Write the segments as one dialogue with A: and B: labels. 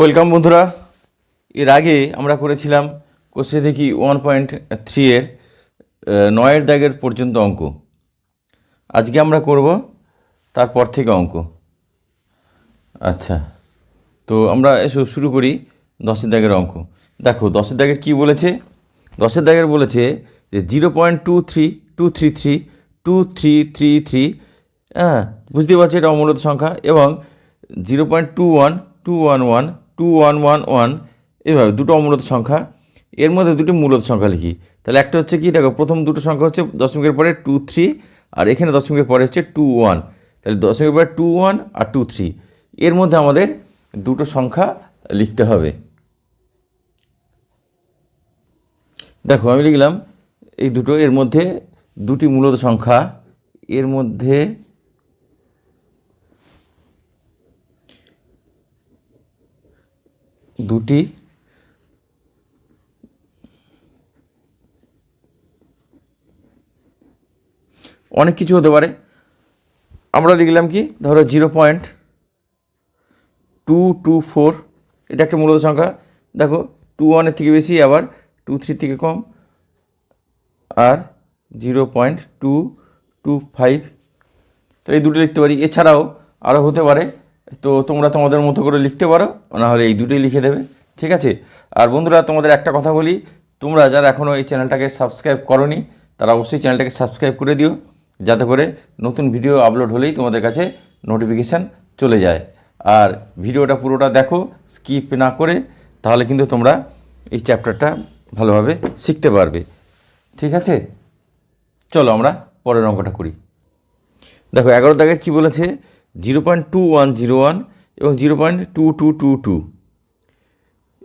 A: Welcome বন্ধুরা। এর আগে আমরা করেছিলাম কোর্সে দেখি ওয়ান পয়েন্ট থ্রি এর নয়ের দাগের পর্যন্ত অঙ্ক। আজকে আমরা করব তারপর থেকে অঙ্ক। আচ্ছা তো আমরা এসো শুরু করি দশের দাগের অঙ্ক। দেখো, দশের দাগের কী বলেছে? দশের দাগের বলেছে যে zero point two three two three three, two three three three হ্যাঁ বুঝতে পারছি এটা অমূলত সংখ্যা। এবং zero point two one two one one two one one one এভাবে দুটো অমূলত সংখ্যা। এর মধ্যে দুটি মূলত সংখ্যা লিখি। তাহলে একটা হচ্ছে কি, দেখো প্রথম দুটো সংখ্যা হচ্ছে দশমিকের পরে টু থ্রি আর এখানে দশমিকের পরে হচ্ছে টু ওয়ান তাহলে দশমিকের পরে টু ওয়ান আর টু থ্রি এর মধ্যে আমাদের দুটো সংখ্যা লিখতে হবে। দেখো, আমি লিখলাম এই দুটো, এর মধ্যে দুটি মূলত সংখ্যা। এর মধ্যে দুটি। অনেক কিছু হতে পারে। আমরা লিখলাম কি? ধরো zero point two two four. এটা একটা মূলত সংখ্যা। দেখো, টু ওয়ানের থেকে বেশি, আবার টু থ্রি থেকে কম। আর zero point two two five. তো এই দুটো লিখতে পারি। এছাড়াও আরও হতে পারে। তো তোমরা তোমাদের মতো করে লিখতে পারো, নাহলে এই দুটোই লিখে দেবে। ঠিক আছে? আর বন্ধুরা, তোমাদের একটা কথা বলি। তোমরা যারা এখনও এই চ্যানেলটাকে সাবস্ক্রাইব করনি, তারা অবশ্যই চ্যানেলটাকে সাবস্ক্রাইব করে দিও, যাতে করে নতুন ভিডিও আপলোড হলেই তোমাদের কাছে নোটিফিকেশান চলে যায়। আর ভিডিওটা পুরোটা দেখো, স্কিপ না করে, তাহলে কিন্তু তোমরা এই চ্যাপ্টারটা ভালোভাবে শিখতে পারবে। ঠিক আছে? চলো আমরা পরের অঙ্কটা করি। দেখো, এগারো দাগের কী বলেছে? Zero point two one zero one এবং zero point two two two two.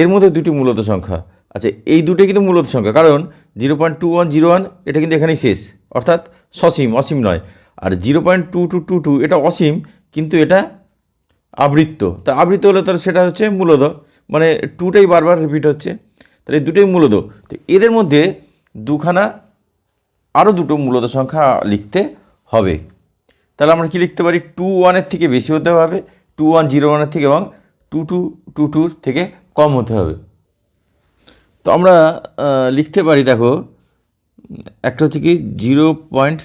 A: এর মধ্যে দুটি মূলত সংখ্যা। আচ্ছা এই দুটোই কিন্তু মূলত সংখ্যা, কারণ zero point two one zero one এটা কিন্তু এখানেই শেষ। অর্থাৎ সসীম, অসীম নয়। আর zero point two two two two, এটা অসীম, কিন্তু এটা আবৃত্ত। তা আবৃত্ত হলে তাহলে সেটা হচ্ছে মূলত মানে টুটাই বারবার রিপিট হচ্ছে। তাহলে এই দুটোই মূলত তো এদের মধ্যে দুখানা আরও দুটো মূলত সংখ্যা লিখতে হবে। তাহলে আমরা কি লিখতে পারি? টু ওয়ানের থেকে বেশি হতে হবে টু ওয়ান জিরো ওয়ানের থেকে এবং টু টু টু টুর থেকে কম হতে হবে। তো আমরা লিখতে পারি দেখো, একটা হচ্ছে কি zero point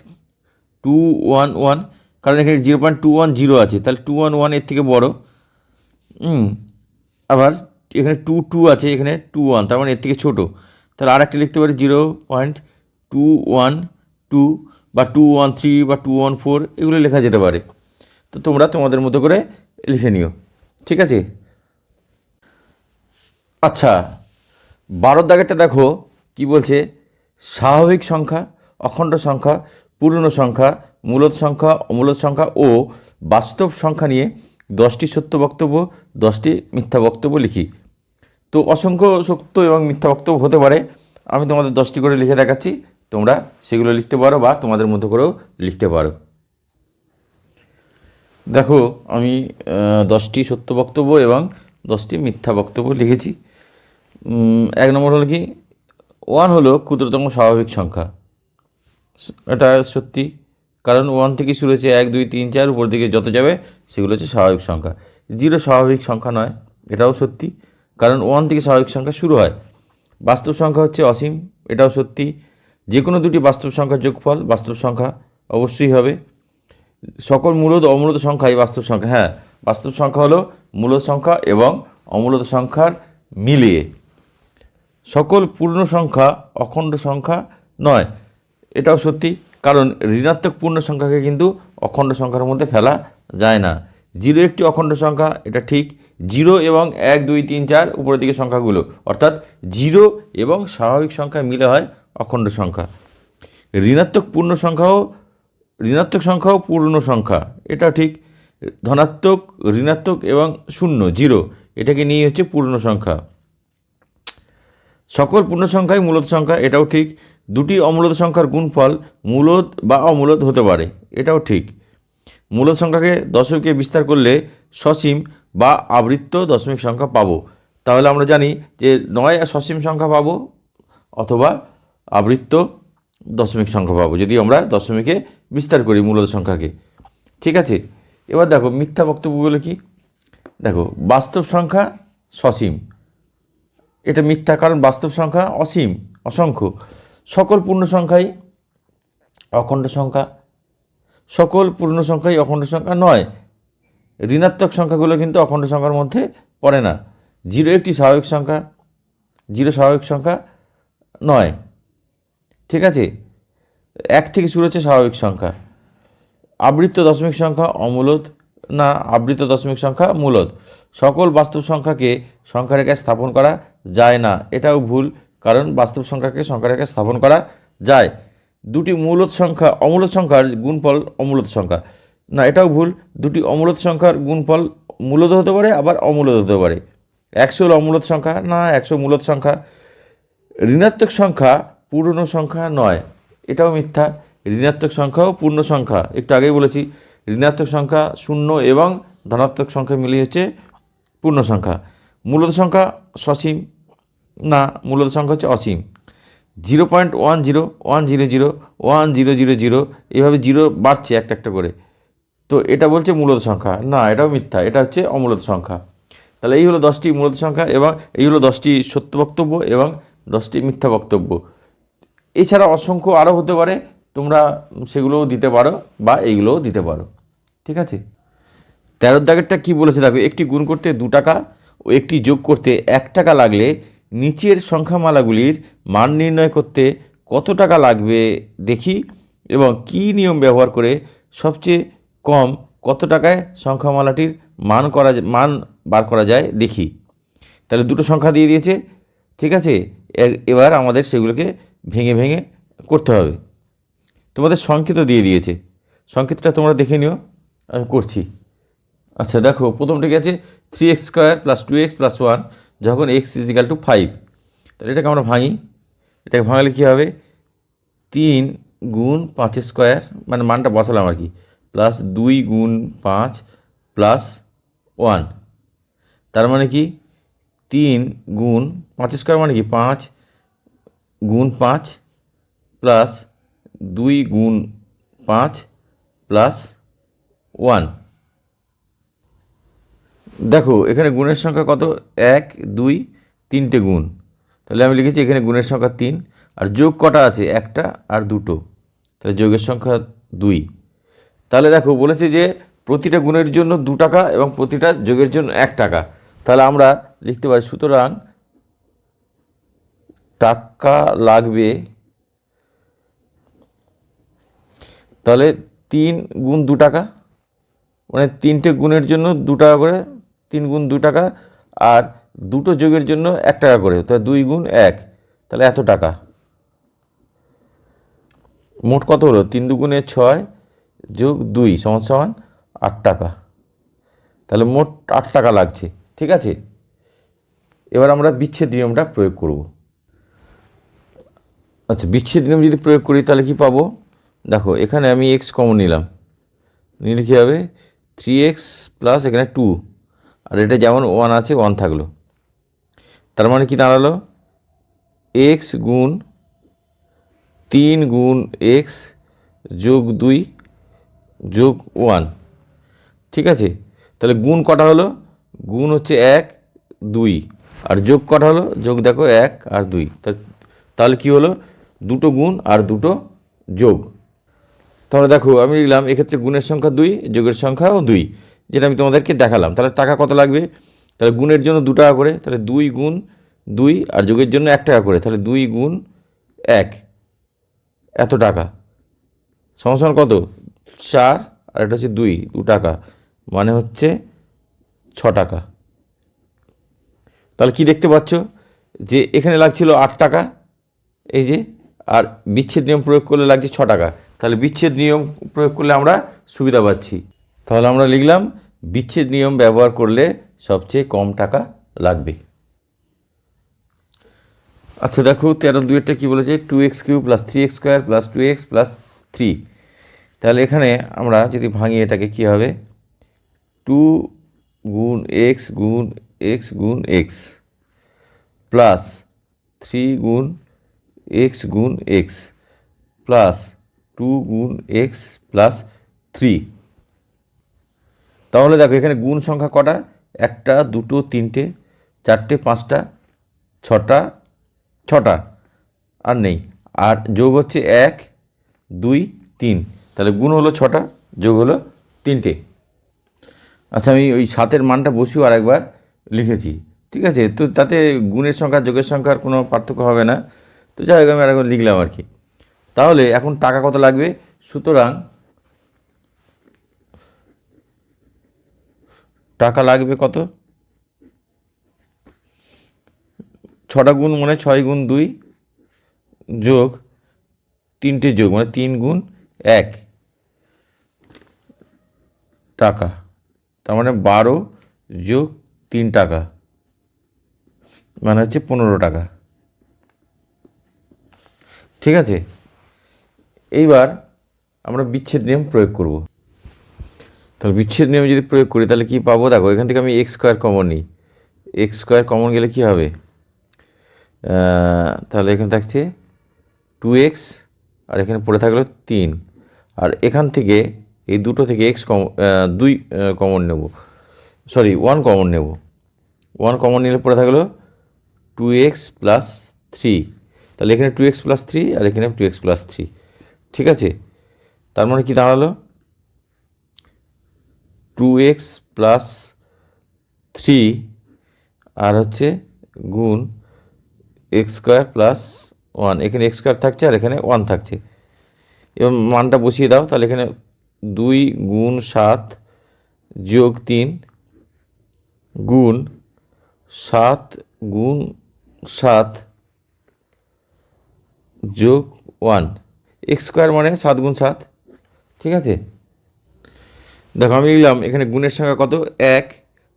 A: two one one কারণ এখানে zero point two one zero আছে, তাহলে টু ওয়ান ওয়ানের থেকে বড়। আবার এখানে টু টু আছে, এখানে টু ওয়ান তার মানে এর থেকে ছোটো। তাহলে আর একটা লিখতে পারি zero point two one two বা টু ওয়ান থ্রি বা টু ওয়ান ফোর এগুলো লেখা যেতে পারে। তো তোমরা তোমাদের মতো করে লিখে নিও। ঠিক আছে? আচ্ছা বারোর দাগেরটা দেখো, কি বলছে? স্বাভাবিক সংখ্যা, অখণ্ড সংখ্যা পূর্ণ সংখ্যা, মূলত সংখ্যা, অমূলত সংখ্যা ও বাস্তব সংখ্যা নিয়ে দশটি সত্য বক্তব্য, দশটি মিথ্যা বক্তব্য লিখি। তো অসংখ্য সত্য এবং মিথ্যা বক্তব্য হতে পারে। আমি তোমাদের দশটি করে লিখে দেখাচ্ছি। তোমরা সেগুলো লিখতে পারো বা তোমাদের মতো করেও লিখতে পারো। দেখো, আমি দশটি সত্য বক্তব্য এবং দশটি মিথ্যা বক্তব্য লিখেছি। এক নম্বর হলো কি? ওয়ান হলো ক্ষুদ্রতম স্বাভাবিক সংখ্যা। এটা সত্যি। কারণ ওয়ান থেকে শুরু হচ্ছে এক, দুই, তিন, চার, উপর দিকে যত যাবে, সেগুলো হচ্ছে স্বাভাবিক সংখ্যা। জিরো স্বাভাবিক সংখ্যা নয়, এটাও সত্যি। কারণ ওয়ান থেকে স্বাভাবিক সংখ্যা শুরু হয়। বাস্তব সংখ্যা হচ্ছে অসীম, এটাও সত্যি। যে কোনো দুটি বাস্তব সংখ্যার যোগফল, বাস্তব সংখ্যা অবশ্যই হবে। সকল মূলত অমূলত সংখ্যাই বাস্তব সংখ্যা। হ্যাঁ বাস্তব সংখ্যা হলো মূলত সংখ্যা এবং অমূলত সংখ্যার মিলিয়ে। সকল পূর্ণ সংখ্যা অখণ্ড সংখ্যা নয়। এটাও সত্যি, কারণ ঋণাত্মক পূর্ণ সংখ্যাকে কিন্তু অখণ্ড সংখ্যার মধ্যে ফেলা যায় না। জিরো একটি অখণ্ড সংখ্যা, এটা ঠিক। জিরো এবং এক, দুই, তিন, চার উপরের দিকে সংখ্যাগুলো। অর্থাৎ জিরো এবং স্বাভাবিক সংখ্যা মিলে হয় অখণ্ড সংখ্যা। ঋণাত্মক পূর্ণ সংখ্যাও, ঋণাত্মক সংখ্যাও পূর্ণ সংখ্যা। এটা ঠিক। ধনাত্মক, ঋণাত্মক এবং শূন্য, জিরো। এটাকে নিয়ে হচ্ছে পূর্ণ সংখ্যা। সকল পূর্ণ সংখ্যাই মূলত সংখ্যা, এটাও ঠিক। দুটি অমূলত সংখ্যার গুণফল মূলত বা অমূলত হতে পারে, এটাও ঠিক। মূলত সংখ্যাকে দশমিকে বিস্তার করলে সসীম বা আবৃত্ত দশমিক সংখ্যা পাবো। তাহলে আমরা জানি যে নয় সসীম সংখ্যা পাবো অথবা আবৃত্ত দশমিক সংখ্যা পাবো, যদি আমরা দশমিকে বিস্তার করি মূলত সংখ্যাকে। ঠিক আছে? এবার দেখো, মিথ্যা বক্তব্যগুলো কি? দেখো, বাস্তব সংখ্যা সসীম। এটা মিথ্যা কারণ বাস্তব সংখ্যা অসীম, অসংখ্য। সকল পূর্ণ সংখ্যাই অখণ্ড সংখ্যা। সকল পূর্ণ সংখ্যাই অখণ্ড সংখ্যা নয়। ঋণাত্মক সংখ্যাগুলো কিন্তু অখণ্ড সংখ্যার মধ্যে পড়ে না। জিরো একটি স্বাভাবিক সংখ্যা, জিরো স্বাভাবিক সংখ্যা নয়। ঠিক আছে? এক থেকে শুরু হচ্ছে স্বাভাবিক সংখ্যা। আবৃত্ত দশমিক সংখ্যা অমূলদ না আবৃত্ত দশমিক সংখ্যা মূলত সকল বাস্তব সংখ্যাকে সংখ্যা রেখায় স্থাপন করা যায় না। এটাও ভুল, কারণ বাস্তব সংখ্যাকে সংখ্যা রেখায় স্থাপন করা যায়। দুটি মূলত সংখ্যা অমূলত সংখ্যার গুণফল অমূলত সংখ্যা। না, এটাও ভুল, দুটি অমূলত সংখ্যার গুণফল মূলত হতে পারে, আবার অমূলত হতে পারে। একশো হলো অমূলদ সংখ্যা, না একশো মূলত সংখ্যা। ঋণাত্মক সংখ্যা পূর্ণ সংখ্যা নয়। এটাও মিথ্যা। ঋণাত্মক সংখ্যাও পূর্ণ সংখ্যা। একটু আগেই বলেছি, ঋণাত্মক সংখ্যা শূন্য এবং ধনাত্মক সংখ্যা মিলিয়ে হচ্ছে পূর্ণ সংখ্যা। মূলত সংখ্যা সসীম না, মূলত সংখ্যা হচ্ছে অসীম। Zero point one zero one zero zero, one zero zero zero এইভাবে জিরো বাড়ছে একটা একটা করে। তো এটা বলছে মূলত সংখ্যা। না, এটাও মিথ্যা। এটা হচ্ছে অমূলত সংখ্যা। তাহলে এই হলো দশটি মূলত সংখ্যা এবং এই হলো দশটি সত্য বক্তব্য এবং দশটি মিথ্যা বক্তব্য। এছাড়া অসংখ্য আরও হতে পারে, তোমরা সেগুলোও দিতে পারো বা এইগুলোও দিতে পারো। ঠিক আছে? তেরোর দাগেরটা কী বলেছে দেখো, একটি গুণ করতে দু টাকা ও একটি যোগ করতে এক টাকা লাগলে নিচের সংখ্যামালাগুলির মান নির্ণয় করতে কত টাকা লাগবে দেখি এবং কী নিয়ম ব্যবহার করে সবচেয়ে কম কত টাকায় সংখ্যামালাটির মান করা মান বার করা যায় দেখি। তাহলে দুটো সংখ্যা দিয়ে দিয়েছে, ঠিক আছে? এবার আমাদের সেগুলোকে ভেঙে ভেঙে করতে হবে। তোমাদের সংকেত দিয়ে দিয়েছে। সংকেতটা তোমরা দেখে নিও, আমি করছি। আচ্ছা দেখো, প্রথমটা আছে? Three x square plus two x plus one যখন এক্স ইজিক্যাল টু ফাইভ তাহলে এটাকে আমরা ভাঙি। এটাকে ভাঙালে কী হবে? তিন গুণ পাঁচের স্কোয়ার মানে মানটা বসালাম আর কি প্লাস দুই গুণ পাঁচ প্লাস ওয়ান তার মানে কি? তিন গুণ পাঁচ স্কোয়ার মানে কি? পাঁচ গুণ পাঁচ প্লাস দুই গুণ পাঁচ প্লাস ওয়ান দেখো, এখানে গুণের সংখ্যা কত? এক, দুই, তিনটে গুণ। তাহলে আমি লিখেছি এখানে গুণের সংখ্যা তিন, আর যোগ কটা আছে? একটা আর দুটো। তাহলে যোগের সংখ্যা দুই। তাহলে দেখো, বলেছে যে প্রতিটা গুণের জন্য দু টাকা এবং প্রতিটা যোগের জন্য এক টাকা। তাহলে আমরা লিখতে পারি, সুতরাং টাকা লাগবে, তাহলে তিন গুণ দু টাকা মানে তিনটে গুণের জন্য দু টাকা করে, তিন গুণ দু টাকা, আর দুটো যোগের জন্য এক টাকা করে, তাহলে দুই গুণ এক, তাহলে এত টাকা। মোট কত হলো? তিন দুগুণে ছয় যোগ দুই সমান সমান আট টাকা। তাহলে মোট আট টাকা লাগছে, ঠিক আছে? এবার আমরা বিচ্ছেদ নিয়মটা প্রয়োগ করব। আচ্ছা বিচ্ছেদ নিয়ম যদি প্রয়োগ করি, তাহলে কি পাবো? দেখো, এখানে আমি এক্স কমন নিলাম। নিলে কী হবে? থ্রি এক্স প্লাস এখানে টু আর এটা যেমন ওয়ান আছে ওয়ান থাকল। তার মানে কি দাঁড়াল? এক্স গুণ তিন গুণ এক্স যোগ দুই যোগ ওয়ান ঠিক আছে? তাহলে গুণ কটা হলো? গুণ হচ্ছে এক, দুই, আর যোগ কটা হলো? যোগ দেখো, এক আর দুই। তাহলে কি হলো? দুটো গুণ আর দুটো যোগ। তাহলে দেখো, আমি লিখলাম, এক্ষেত্রে গুণের সংখ্যা দুই, যোগের সংখ্যাও দুই, যেটা আমি তোমাদেরকে দেখালাম। তাহলে টাকা কত লাগবে? তাহলে গুণের জন্য দু টাকা করে, তাহলে দুই গুণ দুই আর যোগের জন্য এক টাকা করে, তাহলে দুই গুণ এক। এত টাকা। সমান কত? চার, আর এটা হচ্ছে দুই, দু টাকা। মানে হচ্ছে ছ টাকা। তাহলে কি দেখতে পাচ্ছ? যে এখানে লাগছিল আট টাকা, এই যে আর বিচ্ছেদ নিয়ম প্রয়োগ করলে লাগছে ছ টাকা। তাহলে বিচ্ছেদ নিয়ম প্রয়োগ করলে আমরা সুবিধা পাচ্ছি। তাহলে আমরা লিখলাম, বিচ্ছেদ নিয়ম ব্যবহার করলে সবচেয়ে কম টাকা লাগবে। আচ্ছা দেখো, তেরো দুইটা কী বলেছে? Two x cube plus three x square plus two x plus three তাহলে এখানে আমরা যদি ভাঙি এটাকে, কী হবে? টু গুণ এক্স গুণ এক্স গুণ এক্স প্লাস থ্রি গুণ এক্স গুণ এক্স প্লাস টু গুণ এক্স প্লাস থ্রি তাহলে দেখো এখানে গুণ সংখ্যা কটা? একটা, দুটো, তিনটে, চারটে, পাঁচটা, ছটা ছটা। আর নেই। আর যোগ হচ্ছে এক, দুই, তিন। তাহলে গুণ হলো ছটা, যোগ হলো তিনটে। আচ্ছা আমি ওই সাতের মানটা বসিয়েও আরেকবার লিখেছি। ঠিক আছে? তো তাতে গুণের সংখ্যা, যোগের সংখ্যার কোনো পার্থক্য হবে না। তো যাই হোক, আমি আরেকবার লিখলাম আর কি। তাহলে এখন টাকা কত লাগবে? সুতরাং টাকা লাগবে কত? ছটা গুণ মানে ছয় গুণ দুই যোগ তিনটে যোগ মানে তিন গুণ এক। টাকা। তার মানে বারো যোগ তিন টাকা। মানে হচ্ছে পনেরো টাকা। ঠিক আছে? এইবার আমরা বিচ্ছেদ নিয়ম প্রয়োগ করব। তাহলে বিচ্ছেদ নিয়ম যদি প্রয়োগ করি, তাহলে কি পাবো? দেখো, এখান থেকে আমি এক্স স্কোয়ার কমন নিই। এক্স স্কোয়ার কমন গেলে কি হবে? তাহলে এখানে থাকছে টু এক্স আর এখানে পড়ে থাকল তিন। আর এখান থেকে, এই দুটো থেকে এক্স কম দুই কমন নেব। সরি ওয়ান কমন নেব। ওয়ান কমন নিলে পড়ে থাকল টু এক্স প্লাস থ্রি তাহলে এখানে টু এক্স প্লাস থ্রি আর এখানে টু এক্স প্লাস থ্রি ঠিক আছে? তার মানে কি দাঁড়াল? টু এক্স প্লাস থ্রি আর হচ্ছে গুণ এক্স স্কোয়ার প্লাস ওয়ান এখানে এক্স স্কোয়ার থাকছে আর এখানে ওয়ান থাকছে। এবং মানটা বসিয়ে দাও, তাহলে এখানে দুই গুণ সাত যোগ তিন গুণ সাত গুণ সাত যোগ ওয়ান, এক্স স্কোয়ার মানে সাত গুণ সাত। ঠিক আছে? দেখো, আমি লিখলাম, এখানে গুণের সংখ্যা কত? এক,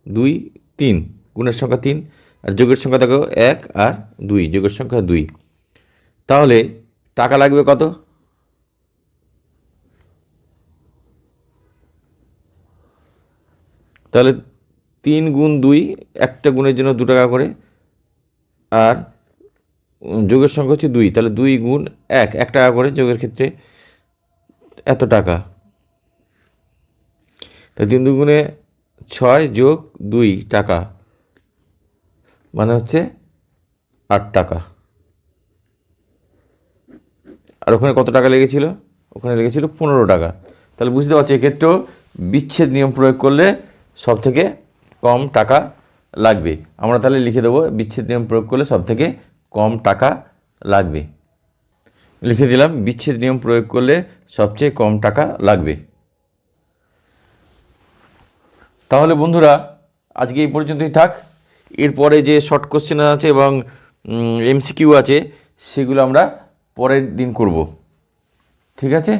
A: দুই, তিন। গুণের সংখ্যা তিন, আর যোগের সংখ্যা দেখো, এক আর দুই, যোগের সংখ্যা দুই। তাহলে টাকা লাগবে কত? তাহলে তিন গুণ দুই, একটা গুণের জন্য দু টাকা করে। আর যোগের সংখ্যা হচ্ছে দুই, তাহলে দুই গুণ এক এক টাকা করে যোগের ক্ষেত্রে এত টাকা। তা তিন দুগুণে ছয় যোগ দুই টাকা মানে হচ্ছে আট টাকা। আর ওখানে কত টাকা লেগেছিল? ওখানে লেগেছিল পনেরো টাকা। তাহলে বুঝতে পারছি, এক্ষেত্রেও বিচ্ছেদ নিয়ম প্রয়োগ করলে সব থেকে কম টাকা লাগবে। আমরা তাহলে লিখে দেবো, বিচ্ছেদ নিয়ম প্রয়োগ করলে সব থেকে কম টাকা লাগবে। লিখে দিলাম, বিচ্ছেদ নিয়ম প্রয়োগ করলে সবচেয়ে কম টাকা লাগবে। তাহলে বন্ধুরা, আজকে এই পর্যন্তই থাক। এরপরে যে শর্ট কোশ্চেন আছে এবং এমসিকিউ আছে, সেগুলো আমরা পরের দিন করব। ঠিক আছে?